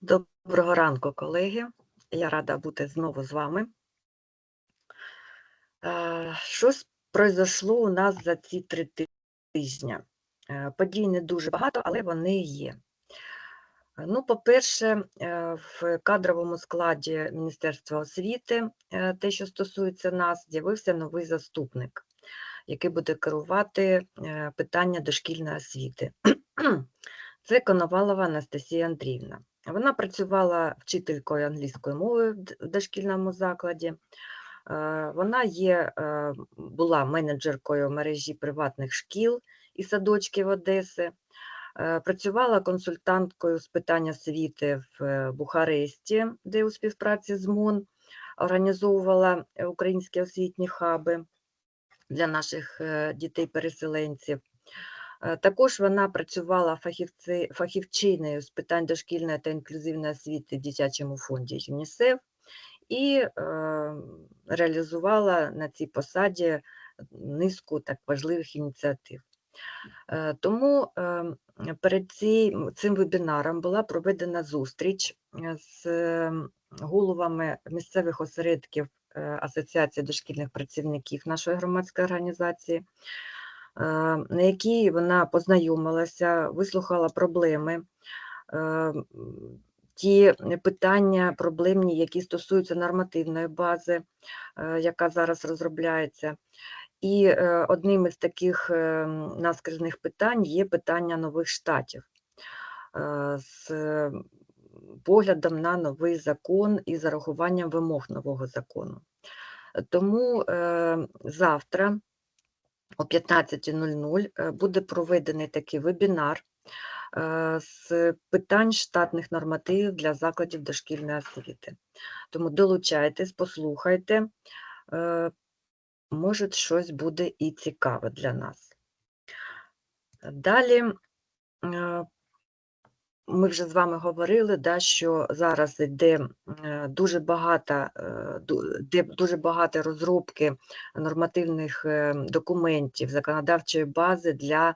Доброго ранку, колеги. Я рада бути знову з вами. Е, Щось произошло у нас за ці три тижні. Е, Подій не дуже багато, але вони є. Ну, по-перше, е, в кадровому складі Міністерства освіти, те, що стосується нас, з'явився новий заступник, який буде керувати питання дошкільної освіти. Це Коновалова Анастасія Андріївна. Вона працювала вчителькою англійської мови в дошкільному закладі. Е, Вона є, е, була менеджеркою мережі приватних шкіл і садочків Одеси. Е, Працювала консультанткою з питань освіти в Бухаресті, де у співпраці з МОН організовувала українські освітні хаби для наших дітей-переселенців. Е, Також вона працювала фахівці, фахівчиною з питань дошкільної та інклюзивної освіти в дитячому фонді ЮНІСЕФ і е, реалізувала на цій посаді низку так важливих ініціатив. Е, Тому е, перед ці- цим вебінаром була проведена зустріч е, з е, головами місцевих осередків е, Асоціації дошкільних працівників нашої громадської організації, на якій вона познайомилася, вислухала проблеми, е, ті питання проблемні, які стосуються нормативної бази, е, яка зараз розробляється. І е, одним із таких е, наскрізних питань є питання нових штатів е, з е, поглядом на новий закон і зарахуванням вимог нового закону. Тому е, завтра о 15.00 е, буде проведений такий вебінар е, з питань штатних нормативів для закладів дошкільної освіти. Тому долучайтесь, послухайте, е, може щось буде і цікаве для нас. Далі ми вже з вами говорили, да, що зараз йде е, дуже багато, е, де дуже багато розробки нормативних е, документів, законодавчої бази для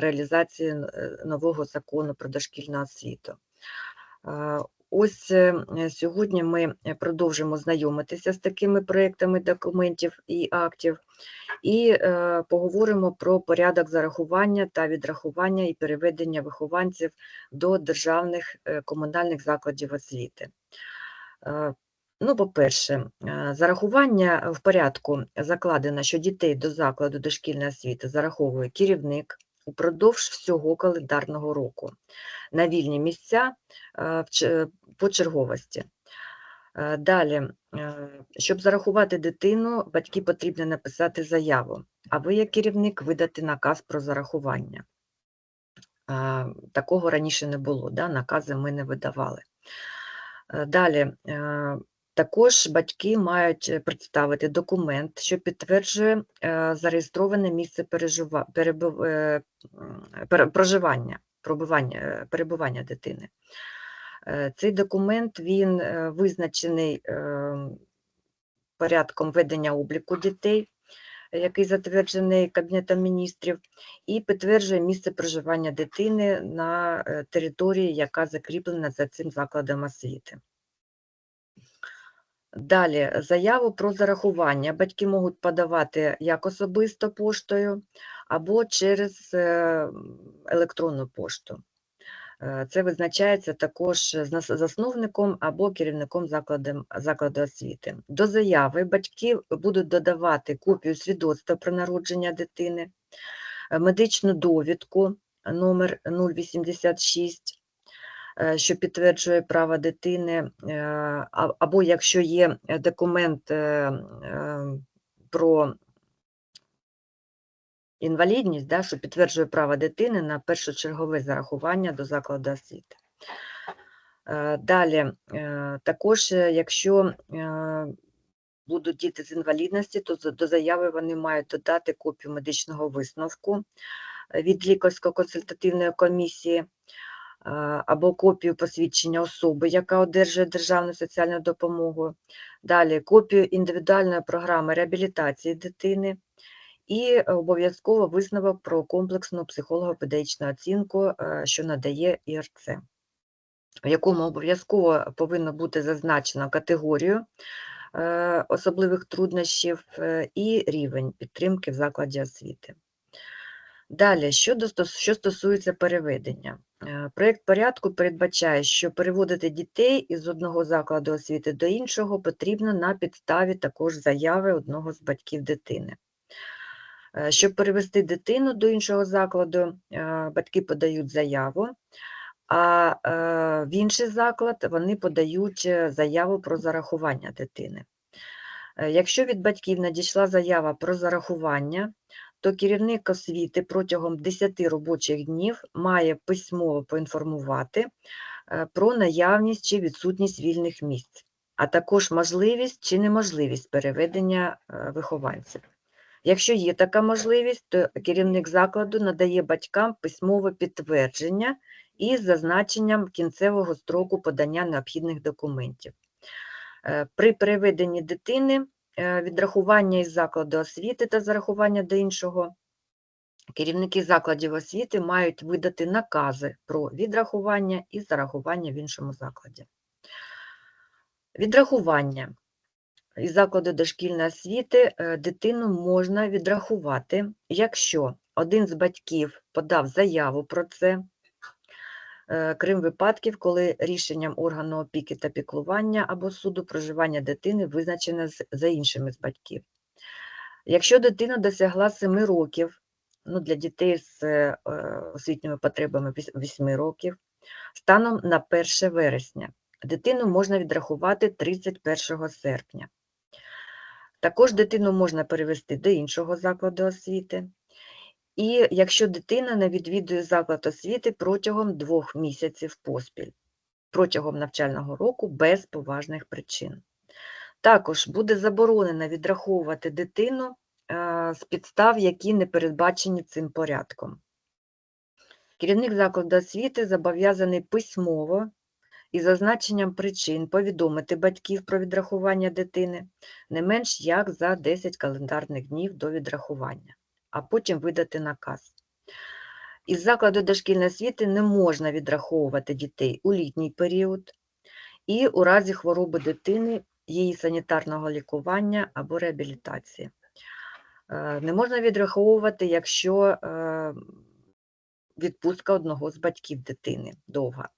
реалізації нового закону про дошкільну освіту. Ось е, е, сьогодні ми е, продовжимо знайомитися з такими проектами документів і актів і поговоримо про порядок зарахування та відрахування і переведення вихованців до державних комунальних закладів освіти. Ну, по-перше, зарахування в порядку закладено, що дітей до закладу дошкільної освіти зараховує керівник упродовж всього календарного року на вільні місця по черговості. Е, Далі, е, щоб зарахувати дитину, батьки потрібно написати заяву, а ви, як керівник, видати наказ про зарахування. Е, Такого раніше не було, да? накази ми не видавали. Далі, також батьки мають представити документ, що підтверджує зареєстроване місце пережива- проживання, е, перебування дитини. Е, Цей документ він е, визначений е, порядком ведення обліку дітей, який затверджений Кабінетом міністрів, і підтверджує місце проживання дитини на території, яка закріплена за цим закладом освіти. Далі, заяву про зарахування батьки можуть подавати як особисто поштою або через електронну пошту. Е, Це визначається також засновником або керівником закладу, закладу освіти. До заяви батьки будуть додавати копію свідоцтва про народження дитини, е, медичну довідку номер 086, е, що підтверджує право дитини, е, або якщо є документ про інвалідність, да, що підтверджує право дитини на першочергове зарахування до закладу освіти. Е, Далі, е, також, е, якщо будуть діти з інвалідності, то до заяви вони мають додати копію медичного висновку від лікарсько-консультативної комісії або копію посвідчення особи, яка одержує державну соціальну допомогу. Далі копію індивідуальної програми реабілітації дитини і обов'язково висновок про комплексну психолого-педагогічну оцінку, е, що надає ІРЦ. в якому обов'язково повинно бути зазначено категорію е, особливих труднощів е, і рівень підтримки в закладі освіти. Далі, що, що стосується переведення. Проєкт порядку передбачає, що переводити дітей із одного закладу освіти до іншого потрібно на підставі також заяви одного з батьків дитини. Е, Щоб перевести дитину до іншого закладу, е, батьки подають заяву, а е, в інший заклад вони подають заяву про зарахування дитини. Якщо від батьків надійшла заява про зарахування, то керівник освіти протягом 10 робочих днів має письмово поінформувати про наявність чи відсутність вільних місць, а також можливість чи неможливість переведення вихованців. Якщо є така можливість, то керівник закладу надає батькам письмове підтвердження із зазначенням кінцевого строку подання необхідних документів. Е, При переведенні дитини е, відрахування із закладу освіти та зарахування до іншого, керівники закладів освіти мають видати накази про відрахування і зарахування в іншому закладі. Відрахування. Із закладу дошкільної освіти е, дитину можна відрахувати, якщо один з батьків подав заяву про це, е, крім випадків, коли рішенням органу опіки та піклування або суду проживання дитини визначене за іншими з батьків. Якщо дитина досягла 7 років, ну, для дітей з е, освітніми потребами 8 років, станом на 1 вересня, дитину можна відрахувати 31 серпня. Також дитину можна перевести до іншого закладу освіти. І якщо дитина не відвідує заклад освіти протягом двох місяців поспіль, протягом навчального року без поважних причин. Також буде заборонено відраховувати дитину е, з підстав, які не передбачені цим порядком. Керівник закладу освіти зобов'язаний письмово із зазначенням причин повідомити батьків про відрахування дитини не менш як за 10 календарних днів до відрахування, а потім видати наказ. Із закладу дошкільної освіти не можна відраховувати дітей у літній період і у разі хвороби дитини, її санітарного лікування або реабілітації. Е, Не можна відраховувати, якщо е, відпустка одного з батьків дитини довга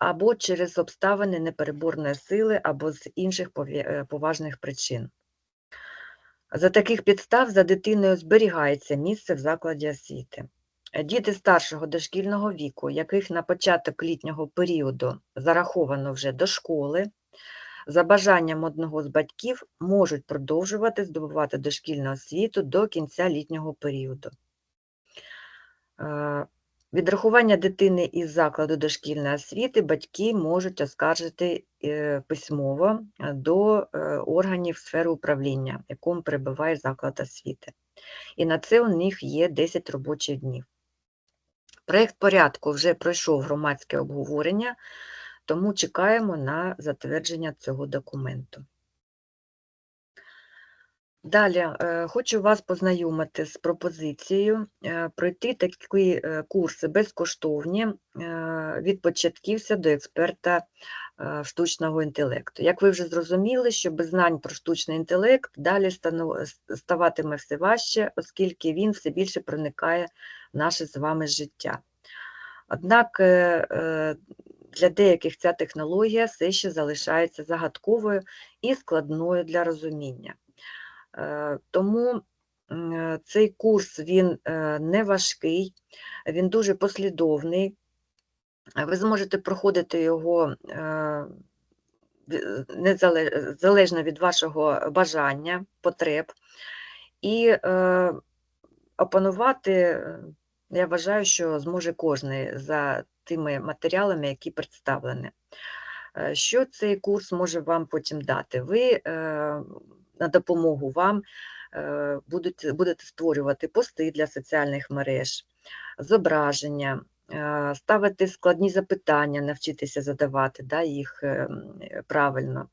або через обставини непереборної сили, або з інших е, поважних причин. За таких підстав за дитиною зберігається місце в закладі освіти. Е, Діти старшого дошкільного віку, яких на початок літнього періоду зараховано вже до школи, за бажанням одного з батьків можуть продовжувати здобувати дошкільну освіту до кінця літнього періоду. Відрахування дитини із закладу дошкільної освіти батьки можуть оскаржити е, письмово е, до е, органів сфери управління, в якому перебуває заклад освіти. І на це у них є 10 робочих днів. Проєкт порядку вже пройшов громадське обговорення, тому чекаємо на затвердження цього документу. Далі е, хочу вас познайомити з пропозицією е, пройти такі е, курси безкоштовні від початківця до експерта штучного інтелекту. Як ви вже зрозуміли, що без знань про штучний інтелект далі ставатиме все важче, оскільки він все більше проникає в наше з вами життя. Однак для деяких ця технологія все ще залишається загадковою і складною для розуміння. Е, Тому е, цей курс він е, не важкий, він дуже послідовний. Ви зможете проходити його залежно від вашого бажання, потреб. І опанувати, я вважаю, що зможе кожен за тими матеріалами, які представлені. Що цей курс може вам потім дати? Ви на допомогу вам будуть, будете, створювати пости для соціальних мереж, зображення, е, ставити складні запитання, навчитися задавати да, їх е, правильно.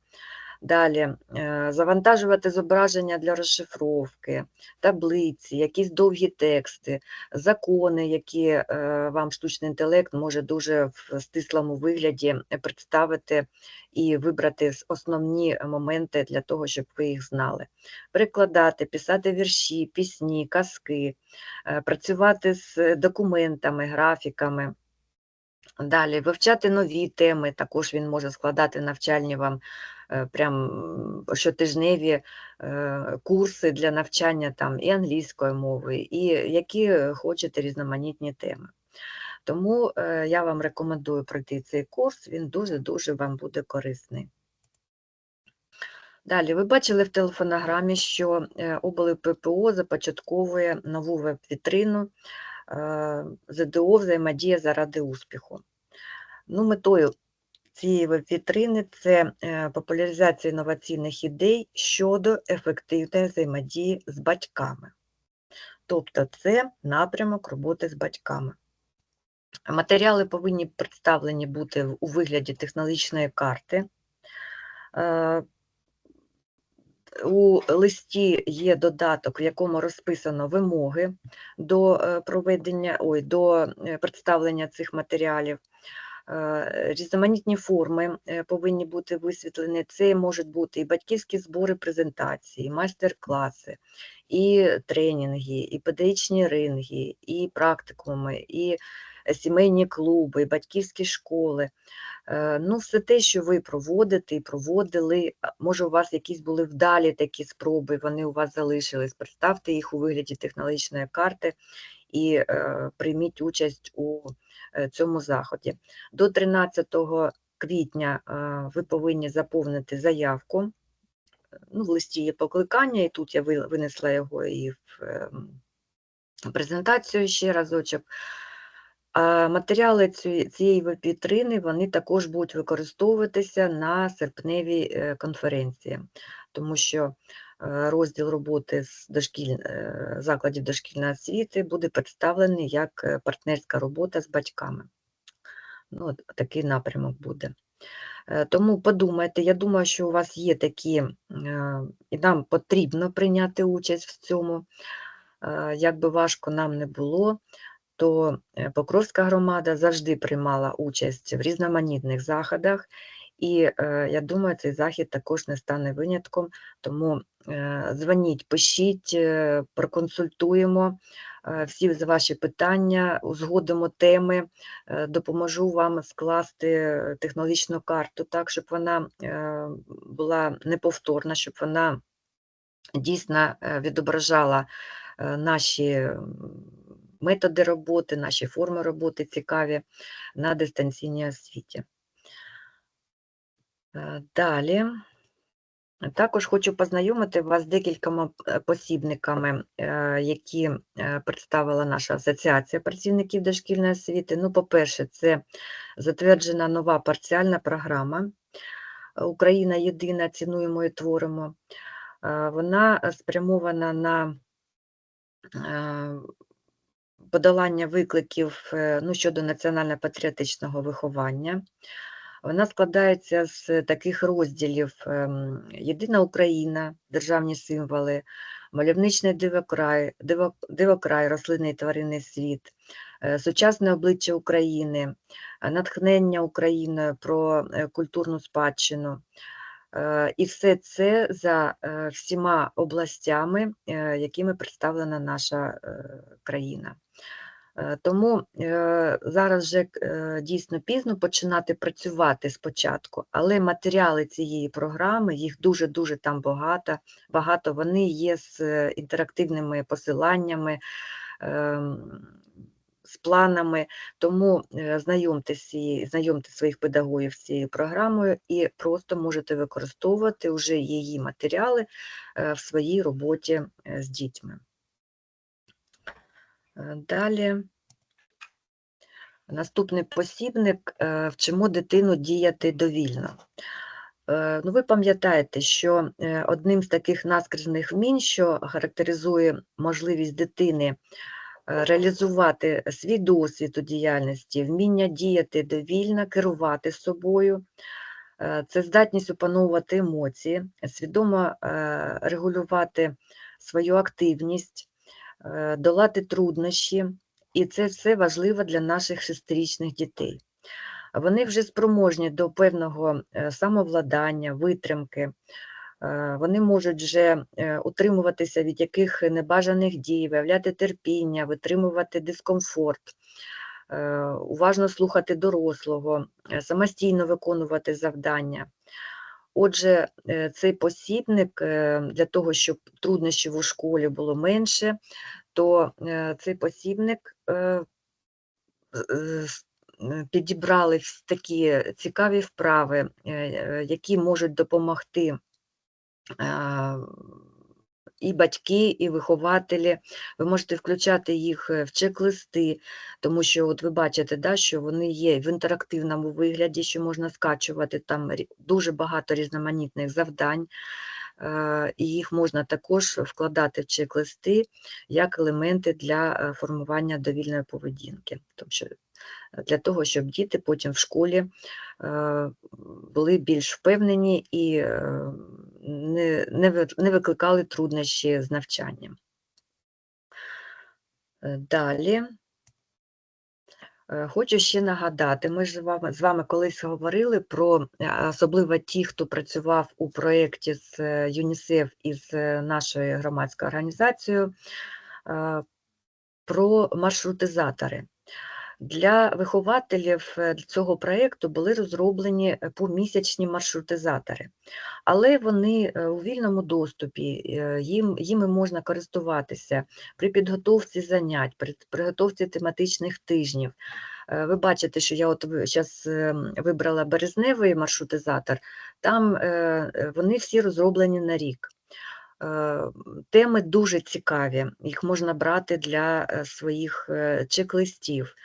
Далі е, завантажувати зображення для розшифровки, таблиці, якісь довгі тексти, закони, які е, вам штучний інтелект може дуже в стислому вигляді представити і вибрати основні моменти для того, щоб ви їх знали. Перекладати, писати вірші, пісні, казки, е, працювати з документами, графіками. Далі вивчати нові теми, також він може складати навчальні вам е, прям щотижневі е, курси для навчання там і англійської мови, і які хочете різноманітні теми. Тому е, я вам рекомендую пройти цей курс, він дуже-дуже вам буде корисний. Далі, ви бачили в телефонограмі, що е, ППО започатковує нову веб-вітрину ЗДО взаємодія заради успіху. Ну, метою цієї веб-вітрини це е, популяризація інноваційних ідей щодо ефективної взаємодії з батьками. Тобто це напрямок роботи з батьками. Матеріали повинні представлені бути у вигляді технологічної карти. У листі є додаток, в якому розписано вимоги до е, проведення, ой, до е, представлення цих матеріалів. Е, Різноманітні форми повинні бути висвітлені. Це можуть бути і батьківські збори презентації, майстер-класи, і тренінги, і педагогічні ринги, і практикуми, і е, сімейні клуби, і батьківські школи. Е, Ну, все те, що ви проводите і проводили, може, у вас якісь були вдалі такі спроби, вони у вас залишились. Представте їх у вигляді технологічної карти і е, прийміть участь у е, цьому заході. До 13 квітня е, ви повинні заповнити заявку. Ну, в листі є покликання, і тут я винесла його і в ем, презентацію ще разочок. А Матеріали цієї веб-вітрини вони також будуть використовуватися на серпневій е, конференції, тому що е, розділ роботи з дошкіль... е, закладів дошкільної освіти буде представлений як партнерська робота з батьками. Ну, такий напрямок буде. Е, Тому подумайте, я думаю, що у вас є такі, і нам потрібно прийняти участь в цьому. Е, Як би важко нам не було, то е, Покровська громада завжди приймала участь в різноманітних заходах, і е, я думаю, цей захід також не стане винятком. Тому е, дзвоніть, пишіть, е, проконсультуємо всі з ваші питання, узгодимо теми, е, допоможу вам скласти е, технологічну карту так, щоб вона е, була неповторна, щоб вона дійсно е, відображала е, наші методи роботи, наші форми роботи цікаві на дистанційній освіті. Е, Далі. Також хочу познайомити вас з декількома е, посібниками, е, які е, представила наша асоціація працівників дошкільної освіти. Ну, по-перше, це затверджена нова парціальна програма Україна єдина, цінуємо і творимо. Вона спрямована на подолання викликів ну, щодо національно-патріотичного виховання. Вона складається з таких розділів: ем, Єдина Україна, державні символи, мальовничний дивокрай, диво- дивокрай, рослинний тваринний світ, е, сучасне обличчя України, е, натхнення Україною про е, культурну спадщину. І все це за всіма областями, якими представлена наша країна. Е, Тому е, зараз вже е, дійсно пізно починати працювати спочатку, але матеріали цієї програми, їх дуже-дуже там багато, багато вони є з інтерактивними посиланнями, ем, з планами. Тому знайомтесь, з цією- знайомте своїх педагогів з цією програмою і просто можете використовувати вже її матеріали в своїй роботі з дітьми. Далі. Наступний посібник е, вчимо дитину діяти довільно. Е, Ну, ви пам'ятаєте, що е, одним з таких наскрізних вмінь, що характеризує можливість дитини реалізувати свій досвід у діяльності, вміння діяти довільно, керувати собою, Це здатність опановувати емоції, свідомо регулювати свою активність, долати труднощі, і це все важливо для наших шестирічних дітей. Вони вже спроможні до певного е, самовладання, витримки. Е, Вони можуть вже е, утримуватися від яких небажаних дій, виявляти терпіння, витримувати дискомфорт, е, уважно слухати дорослого, е, самостійно виконувати завдання. Отже, е, цей посібник е, для того, щоб труднощів у школі було менше, то е, цей посібник підібрали такі цікаві вправи, які можуть допомогти і батьки, і вихователі. Ви можете включати їх е, в чек-листи, тому що от ви бачите, да, що вони є в інтерактивному вигляді, що можна скачувати там дуже багато різноманітних завдань. е, І їх можна також вкладати в чек-листи як елементи для е, формування довільної поведінки. Тому що для того, щоб діти потім в школі були більш впевнені і не, не, викликали труднощі з навчанням. Е, Далі. Е, Хочу ще нагадати, ми ж з вами, з вами колись говорили про, е, особливо ті, хто працював у проєкті з ЮНІСЕФ і з нашою громадською організацією, про маршрутизатори. Для вихователів е, цього проєкту були розроблені е, помісячні маршрутизатори, але вони е, у вільному доступі, їм, їми можна користуватися при підготовці занять, при підготовці тематичних тижнів. Ви бачите, що я от зараз вибрала березневий маршрутизатор, там вони всі розроблені на рік. Теми дуже цікаві, їх можна брати для своїх чек-листів.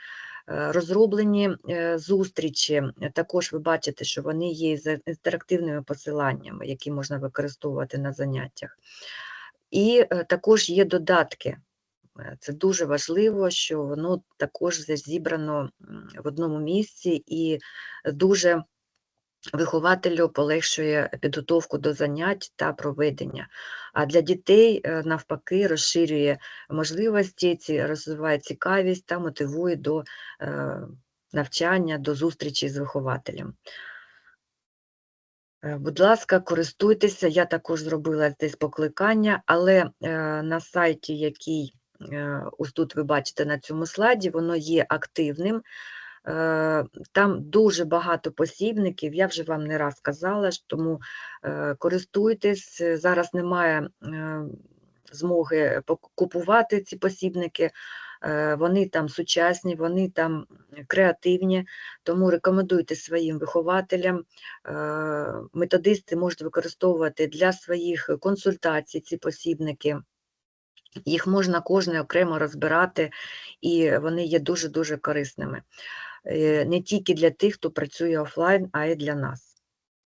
Е, Розроблені е, зустрічі, також ви бачите, що вони є з інтерактивними посиланнями, які можна використовувати на заняттях. І е, також є додатки. Це дуже важливо, що воно також зібрано в одному місці і дуже вихователю полегшує підготовку до занять та проведення. А для дітей, е, навпаки, розширює можливості, розвиває цікавість та мотивує до е, навчання, до зустрічі з вихователем. Е, Будь ласка, користуйтеся. Я також зробила десь покликання, але на сайті, який ось тут ви бачите на цьому слайді, воно є активним. Е, Там дуже багато посібників, я вже вам не раз казала, тому е, користуйтесь. Зараз немає е, змоги купувати ці посібники. Вони там сучасні, вони там креативні, тому рекомендуйте своїм вихователям. Методисти можуть використовувати для своїх консультацій ці посібники. Їх можна кожне окремо розбирати, і вони є дуже-дуже корисними. Е, Не тільки для тих, хто працює офлайн, а й для нас.